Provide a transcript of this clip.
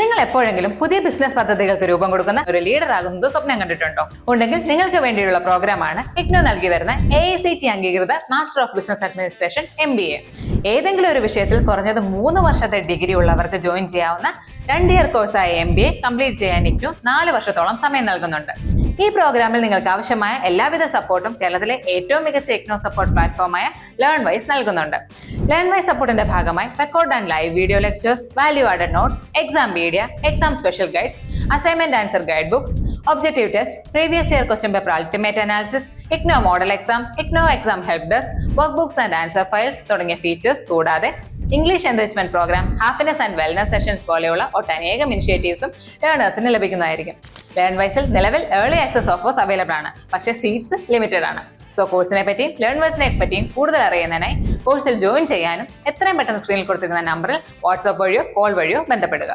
നിങ്ങൾ എപ്പോഴെങ്കിലും പുതിയ ബിസിനസ് പദ്ധതികൾക്ക് രൂപം കൊടുക്കുന്ന ഒരു ലീഡർ ആകുന്നത് സ്വപ്നം കണ്ടിട്ടുണ്ടോ? ഉണ്ടെങ്കിൽ നിങ്ങൾക്ക് വേണ്ടിയുള്ള പ്രോഗ്രാമാണ് ഇഗ്നോ നൽകി വരുന്ന എ ഐ സി ടി അംഗീകൃത master of business administration M B A ഏതെങ്കിലും ഒരു വിഷയത്തിൽ കുറഞ്ഞത് മൂന്ന് വർഷത്തെ ഡിഗ്രി ഉള്ളവർക്ക് ജോയിൻ ചെയ്യാവുന്ന രണ്ട് year കോഴ്സായ M B A complete ചെയ്യാൻ ഇഗ്നോ നാല് വർഷത്തോളം സമയം നൽകുന്നുണ്ട്. ഈ പ്രോഗ്രാമിൽ നിങ്ങൾക്ക് ആവശ്യമായ എല്ലാവിധ സപ്പോർട്ടും കേരളത്തിലെ ഏറ്റവും മികച്ച എക്നോ സപ്പോർട്ട് പ്ലാറ്റ്ഫോമായ ലേൺ വൈസ് നൽകുന്നുണ്ട്. ലേൺ വൈസ് സപ്പോർട്ടിന്റെ ഭാഗമായി record and live video lectures value added notes exam media exam special guides assignment answer guide books objective test previous year question paper ultimate analysis IGNOU model exam IGNOU exam help desk work books and answer files തുടങ്ങിയ features കൂടാതെ English enrichment programme happiness and wellness sessions പോലെയുള്ള ഒട്ടനേകം ഇനിഷ്യേറ്റീവ്സും ലേണേഴ്സിന് ലഭിക്കുന്നതായിരിക്കും. Learn വൈസിൽ നിലവിൽ early access offers available ആണ്. പക്ഷേ seats limited ആണ്. So കോഴ്സിനെ പറ്റിയും ലേൺ വൈസിനെ പറ്റിയും കൂടുതൽ അറിയുന്നതിനായി കോഴ്സിൽ ജോയിൻ ചെയ്യാനും എത്രയും പെട്ടെന്ന് സ്ക്രീനിൽ കൊടുത്തിരിക്കുന്ന നമ്പറിൽ വാട്സ്ആപ്പ് വഴിയോ കോൾ വഴിയോ ബന്ധപ്പെടുക.